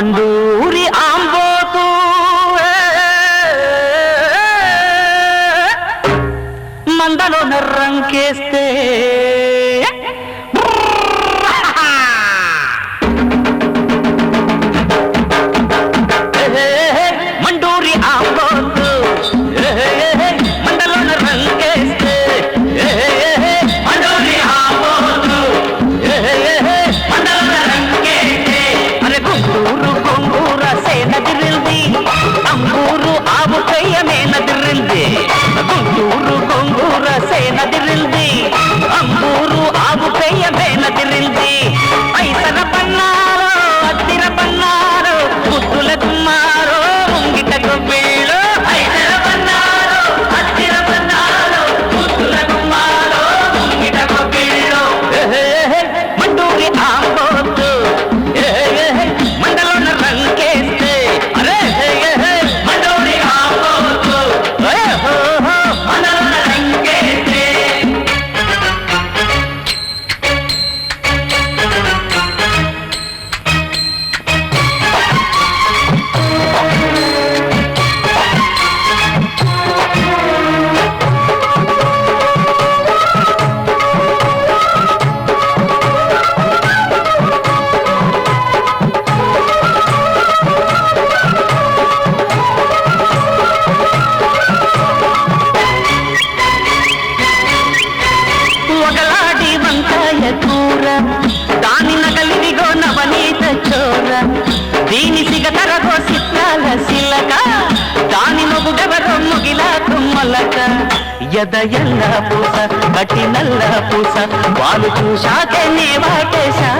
ಮಂಡೂರಿ ಆಂಬೋತು ಮಂದಲೋ ನರ್ರಂಕೇಸ್ತೆ పూసక ఎద ఎల్ల పూస కటి నల్ల పూస. వాళ్ళు చూశాకే నీ వాటేశా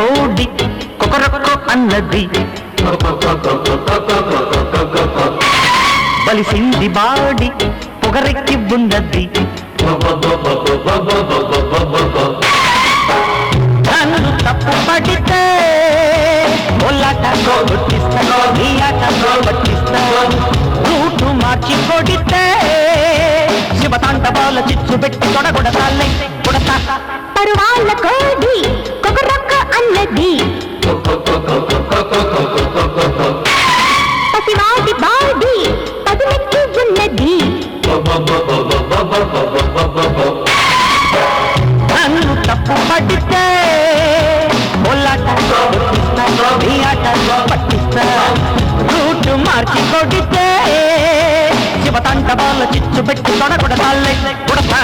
కోడి కొకరొక్క అన్నది. బలిసింది బాడి పొగరెక్కి ఉన్నది. నన్ను తప్పు పడితే ఒళ్ళాట కొట్టిస్తా నీ ఆట పట్టిస్తా రూటు మార్చి కొడితే శివతాండవాల చిచ్చు పెట్టి తొడగొడతాలే కొడతా. పరువాళ్ళ కోడి ఉన్నది. పసివాటి బాడి పదునెక్కి ఉన్నది. నన్ను తప్పు పడితే పట్టిస్తా. రూట్ మార్చి కొడితే శివతంట వాళ్ళ చిచ్చు పెట్టి తొడగొడతాళ్ళే కొడతా.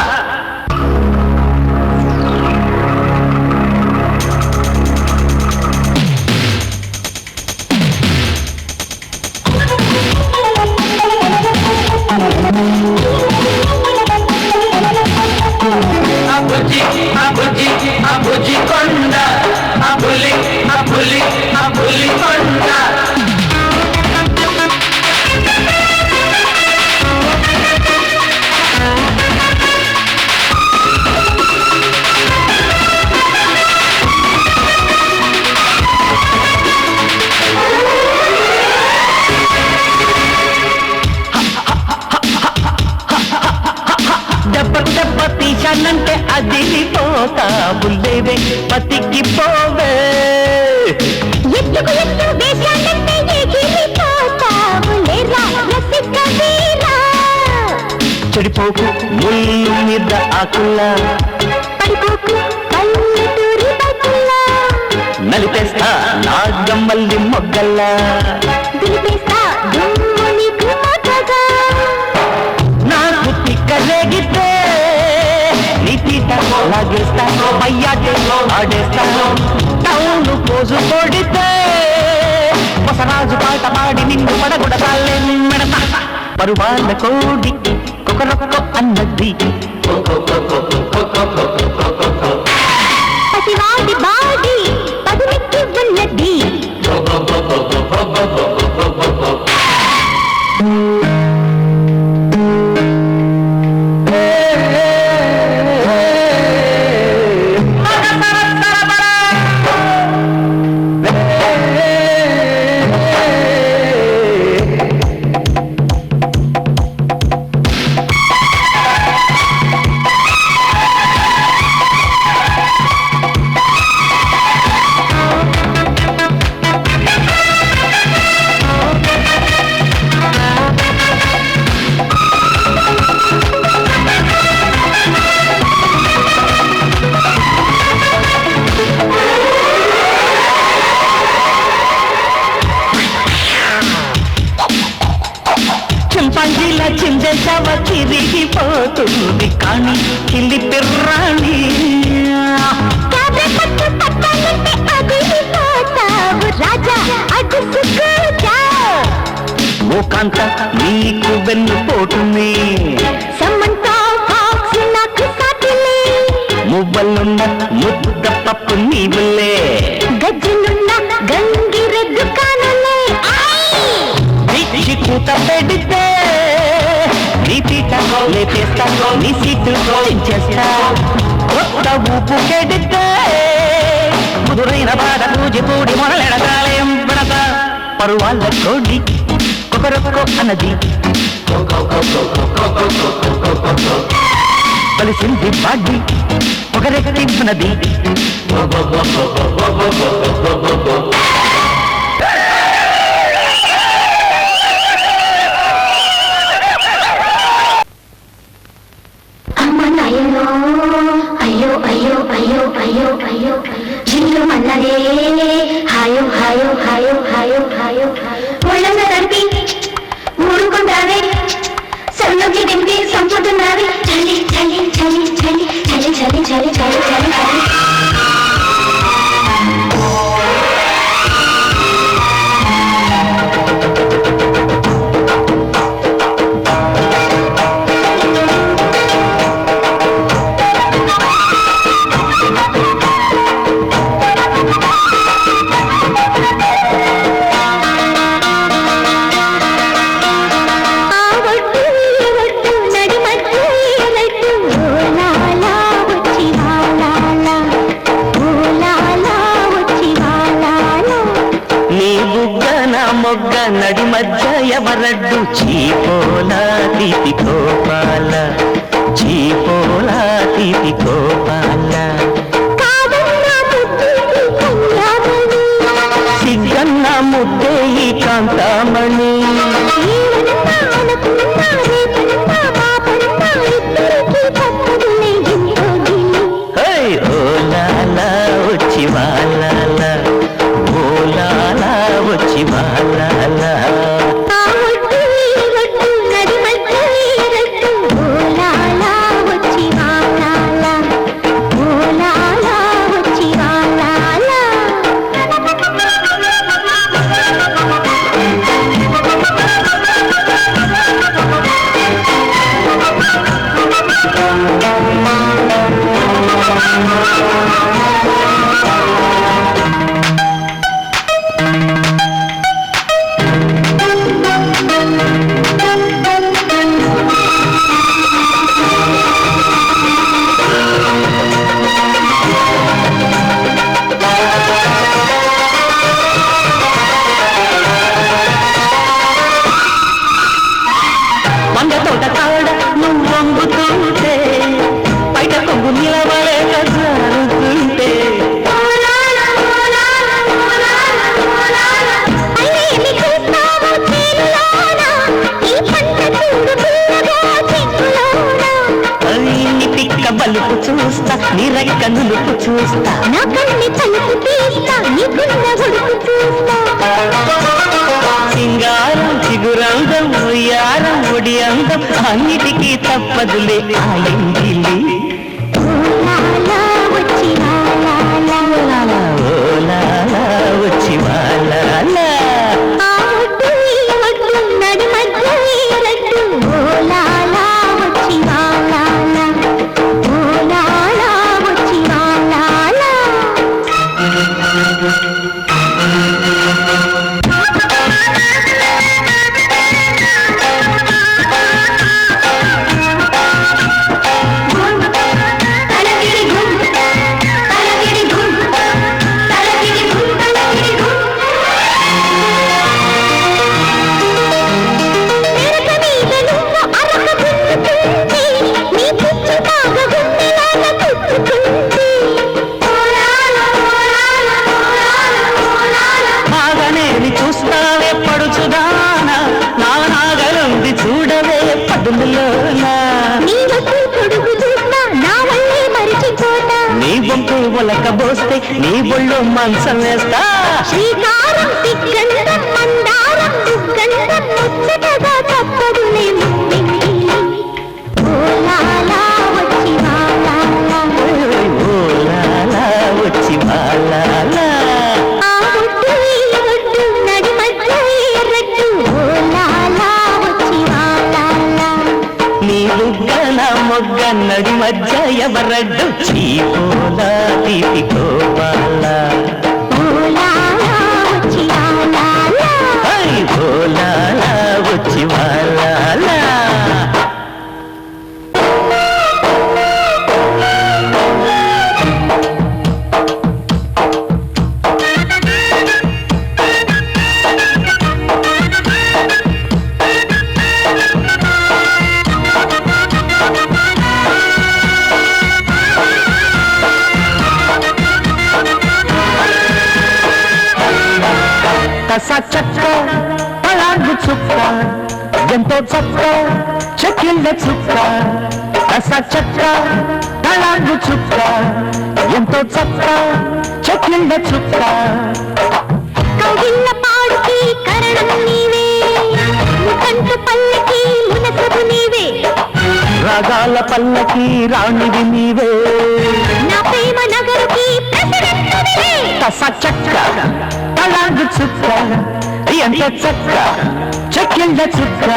ఆకుల్ల నలిపేస్తా నాగమ్మల్లి మొగ్గల్లా నాకు తిక్కలేగితే నీటితో లాగేస్తాను బయ్యాటేలో ఆడేస్తాను టౌన్ పోజు కొడితే ಹೊಸ ರಾಜು ಪಾಠ ಮಾಡಿ ನಿಂದು ಮಡಗುಡ ತಾಲೆ ಮೆಣಸಾಟ ಬರುವಾದ ಕೋಡಿ కొకరొక్క అన్నది. కానీ కిల్లి పిర్రాణి ఓ కాంత నీకు వెన్ను పోటుంది మువ్వలున్న ముద్ద పప్పు నీ బుల్లే గజ్జనున్న గంగిరెద్దు కానులే. కూత పెడితే లేపేస్తా లేపేస్తా నీ సీట్లు చేస్తా కొత్త ఊపు కెడితే ముదురైన బాధ పూజ పూడి మొదలెడతాలేం పెడతా పరువాళ్ళ కోడి కొకరొక్కో అన్నది. కలిసింది బాడి ఒకరెక్కడి ఉన్నది చలి చలి చలి చలి చలి చలి చలి చలి చలి చలి పదులే ఆయన ఒలకబోస్తే నీ ఒళ్ళు మంచం వేస్తా. శ్రీకారం తిగ్గండం మందారం దుగ్గండం ముచ్చట ఎవరడి మధ్య ఎవరడ్డు చీపోలా తీపి గోపాలా. சுற்ற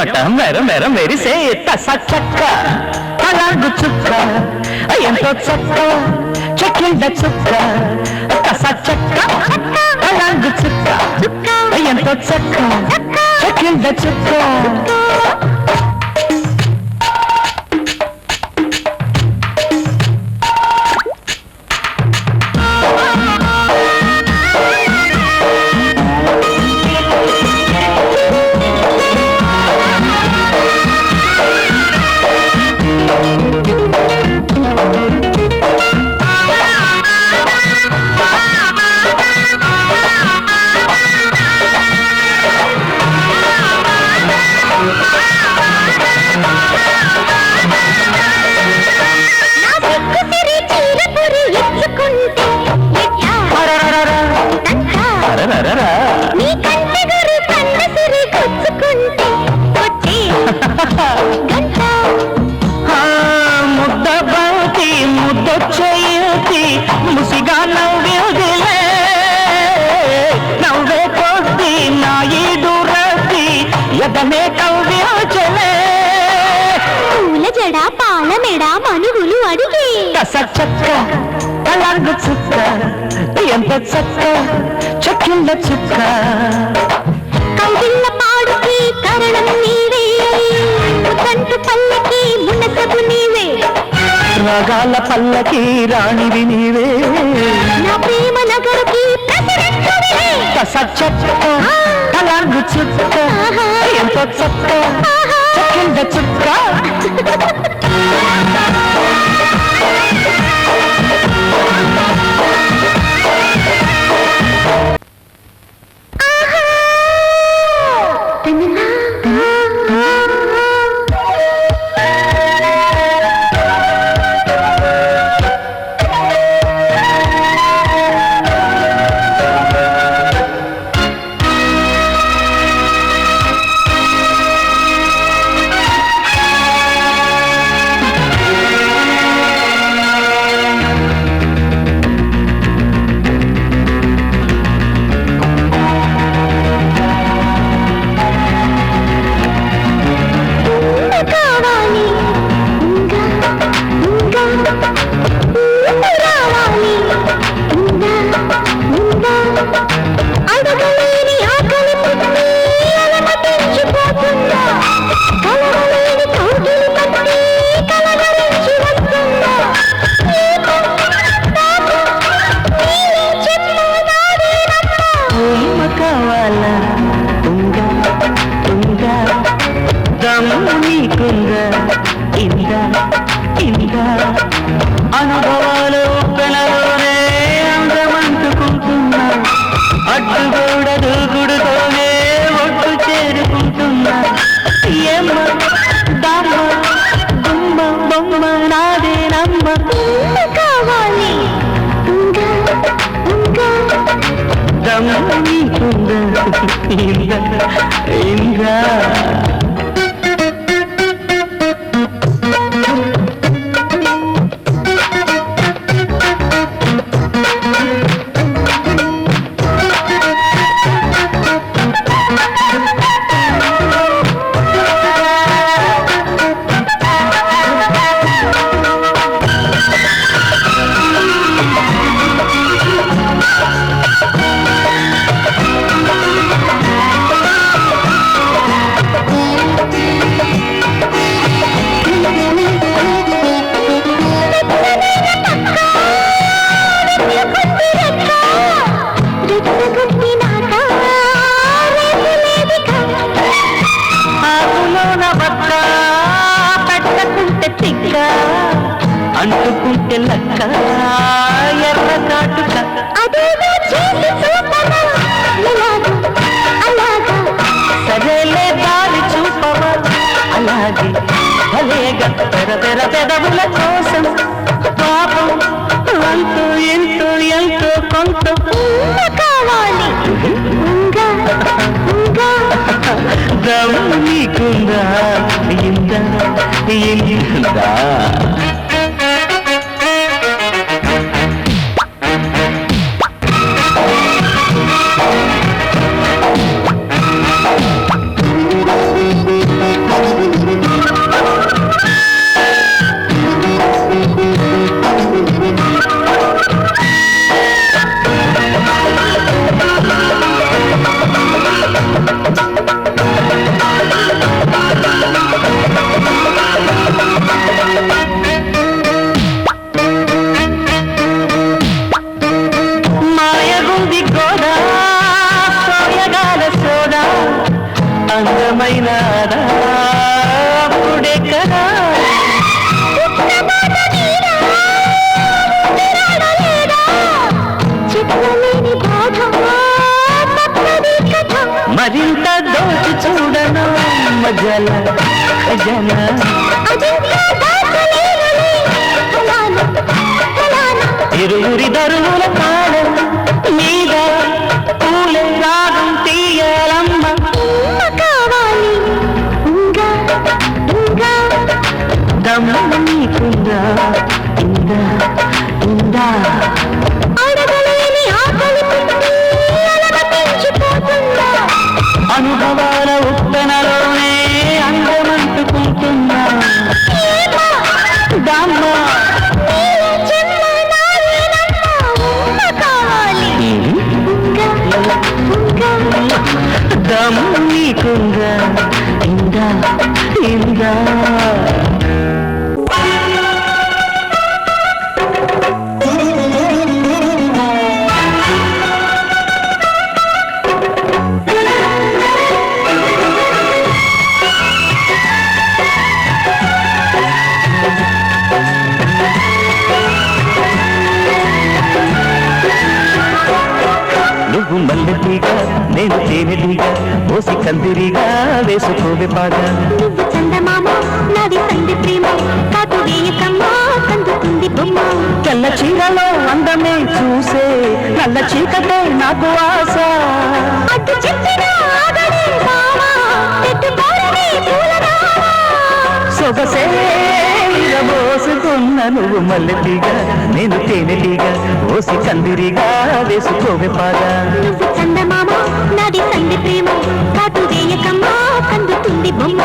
మటం మెరం మెరం మెరిసే సక్క అలాగు చుక్క ఎంతో చక్క చెక్కిండ చుక్క కస చక్క అలాగు చుక్క ఎంతో చక్క చెక్కిండ చుక్క. నాలుగు చుక్క ఎంత చక్క చక్కిళ్ళ చుక్క కౌగిళ్ళ పాడుకి కరణం నీవే కంటు పల్లకి మునసపు నీవే. రాగాల పల్లకి రాణివి నీవే. నా ప్రేమ నగరుకి కస చెక్క కలాంగు చుక్క ఎంత చక్క చక్కిళ్ళ చుక్క. Yeah. కందిరిగా వేసుకోవే పాగా నువ్వు చందమామ నాది సంధి ప్రేమ కాటు వేయకమ్మా కందుతుంది బొమ్మ. తెల్ల చీరలో అందమే చూసే నల్ల చీకటే నాకు ఆశ. అటు చెప్పిన ఆగడే పూలరావా సొగసే నువ్వు మల్లెటీగా నేను తేనెటీగా ఓసి కందిరిగా వేసుకోవే పాగా. చందమామ నాది సంధి ప్రేమ కాటు వేయకమ్మా కందుతుంది బొమ్మ.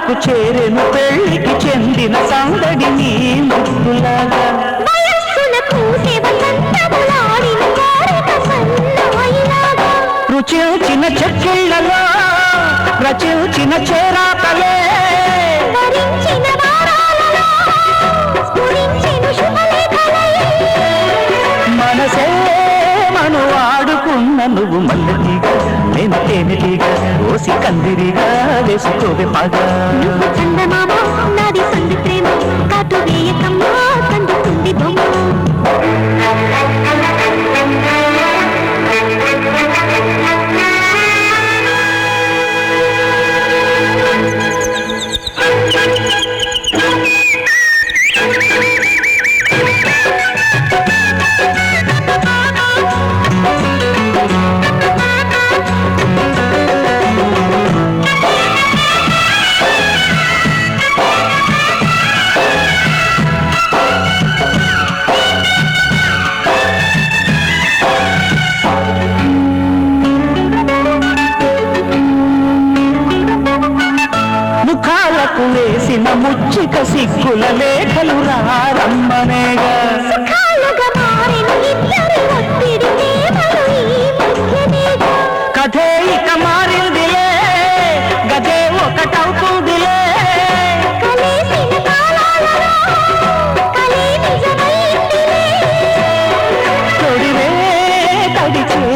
పదాలకు చేరెను పెళ్ళికి చెందిన సందడి నీ సన్నాయిలాగా రుచించిన చెక్కిళ్ళలో రచించిన చేరాకలే మనసే మను ఆడుకున్న నువ్వు నేను తేనెటీగా ఓసి కందిరిగా వేసుకోవే పాగా. నువ్వు చందమామ నాది సంధి ప్రేమ. కాటు వేయకమ్మా కందుతుంది బొమ్మ.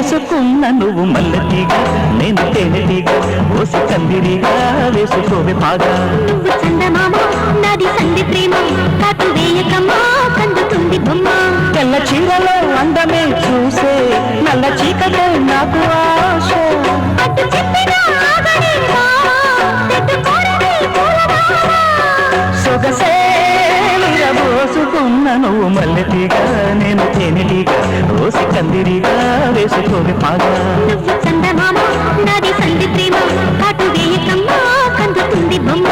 చేసుకున్న నువ్వు మల్లెటీగా నేను తేనెటీగా వేసుకోవే పాగా నువ్వు చందమామ నాది సంధి ప్రేమ కాటు వేయకమ్మా కందుతుంది బొమ్మ. తెల్ల చీరలో అందమే చూసే నల్ల చీకటే నాకు ఆశ. అటు చెప్పినా ఆగని రావా, పోసుకున్న నువ్వు మల్లెతీగా నేను తేనెటీగా రోసి కందిరిగా వేసుకోవే పాగా. చందమామ నాది సంధి ప్రేమ కాటు వేయకమ్మా కందుతుంది బొమ్మ.